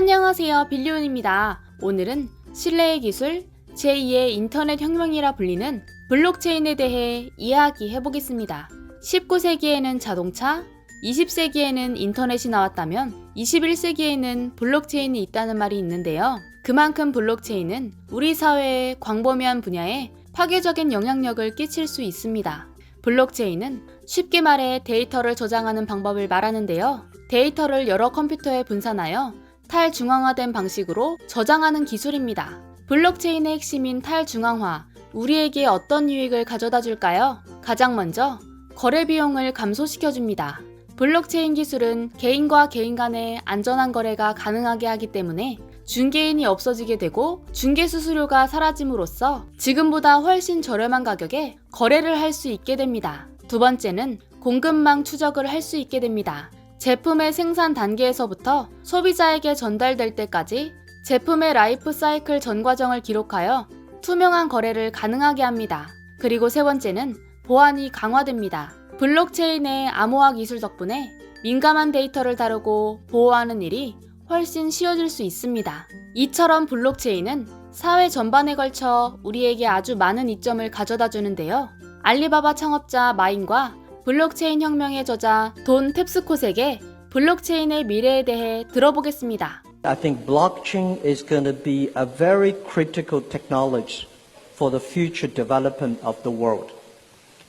안녕하세요. 빌리온입니다. 오늘은 신뢰의 기술, 제2의 인터넷 혁명이라 불리는 블록체인에 대해 이야기해 보겠습니다. 19세기에는 자동차, 20세기에는 인터넷이 나왔다면 21세기에는 블록체인이 있다는 말이 있는데요. 그만큼 블록체인은 우리 사회의 광범위한 분야에 파괴적인 영향력을 끼칠 수 있습니다. 블록체인은 쉽게 말해 데이터를 저장하는 방법을 말하는데요. 데이터를 여러 컴퓨터에 분산하여 탈중앙화된 방식으로 저장하는 기술입니다. 블록체인의 핵심인 탈중앙화, 우리에게 어떤 유익을 가져다 줄까요? 가장 먼저 거래 비용을 감소시켜 줍니다. 블록체인 기술은 개인과 개인 간의 안전한 거래가 가능하게 하기 때문에 중개인이 없어지게 되고 중개 수수료가 사라짐으로써 지금보다 훨씬 저렴한 가격에 거래를 할 수 있게 됩니다. 두 번째는 공급망 추적을 할 수 있게 됩니다. 제품의 생산 단계에서부터 소비자에게 전달될 때까지 제품의 라이프 사이클 전 과정을 기록하여 투명한 거래를 가능하게 합니다. 그리고 세 번째는 보안이 강화됩니다. 블록체인의 암호화 기술 덕분에 민감한 데이터를 다루고 보호하는 일이 훨씬 쉬워질 수 있습니다. 이처럼 블록체인은 사회 전반에 걸쳐 우리에게 아주 많은 이점을 가져다 주는데요. 알리바바 창업자 마인과 블록체인 혁명의 저자 돈 탭스콧에게 블록체인의 미래에 대해 들어보겠습니다. I think blockchain is going to be a very critical technology for the future development of the world.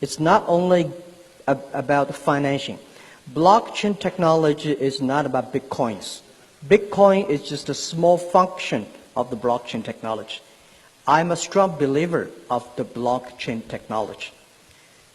It's not only a- about financing. Blockchain technology is not about bitcoins. Bitcoin is just a small function of the blockchain technology. I'm a strong believer of the blockchain technology.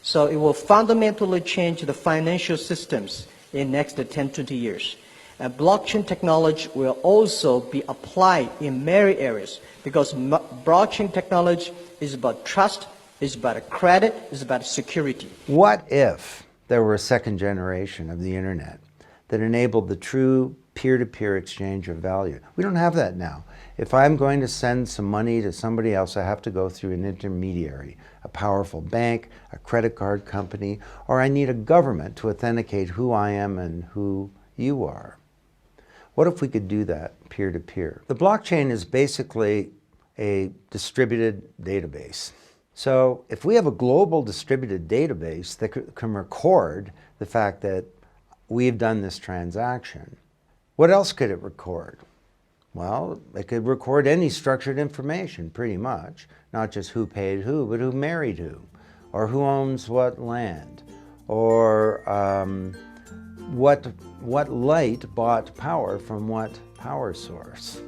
So it will fundamentally change the financial systems in next 10, 20 years. And blockchain technology will also be applied in many areas because blockchain technology is about trust, is about credit, is about security. What if there were a second generation of the internet that enabled the true peer to peer exchange of value? We don't have that now. If I'm going to send some money to somebody else, I have to go through an intermediary, powerful bank, a credit card company, or I need a government to authenticate who I am and who you are. What if we could do that peer to peer? The blockchain is basically a distributed database. So if we have a global distributed database that can record the fact that we've done this transaction, what else could it record? Well, it could record any structured information pretty much, not just who paid who, but who married who, or who owns what land, or um, what, what light bought power from what power source.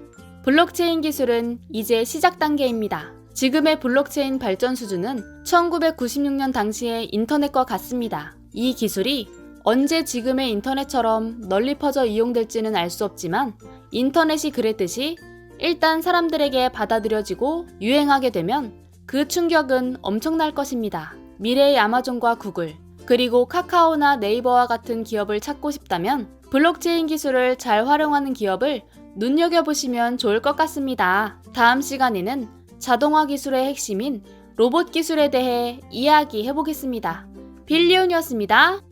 블록체인 기술은 이제 시작 단계입니다. 지금의 블록체인 발전 수준은 1996년 당시의 인터넷과 같습니다. 이 기술이 언제 지금의 인터넷처럼 널리 퍼져 이용될지는 알 수 없지만 인터넷이 그랬듯이 일단 사람들에게 받아들여지고 유행하게 되면 그 충격은 엄청날 것입니다. 미래의 아마존과 구글, 그리고 카카오나 네이버와 같은 기업을 찾고 싶다면 블록체인 기술을 잘 활용하는 기업을 눈여겨보시면 좋을 것 같습니다. 다음 시간에는 자동화 기술의 핵심인 로봇 기술에 대해 이야기해 보겠습니다. 빌리온이었습니다.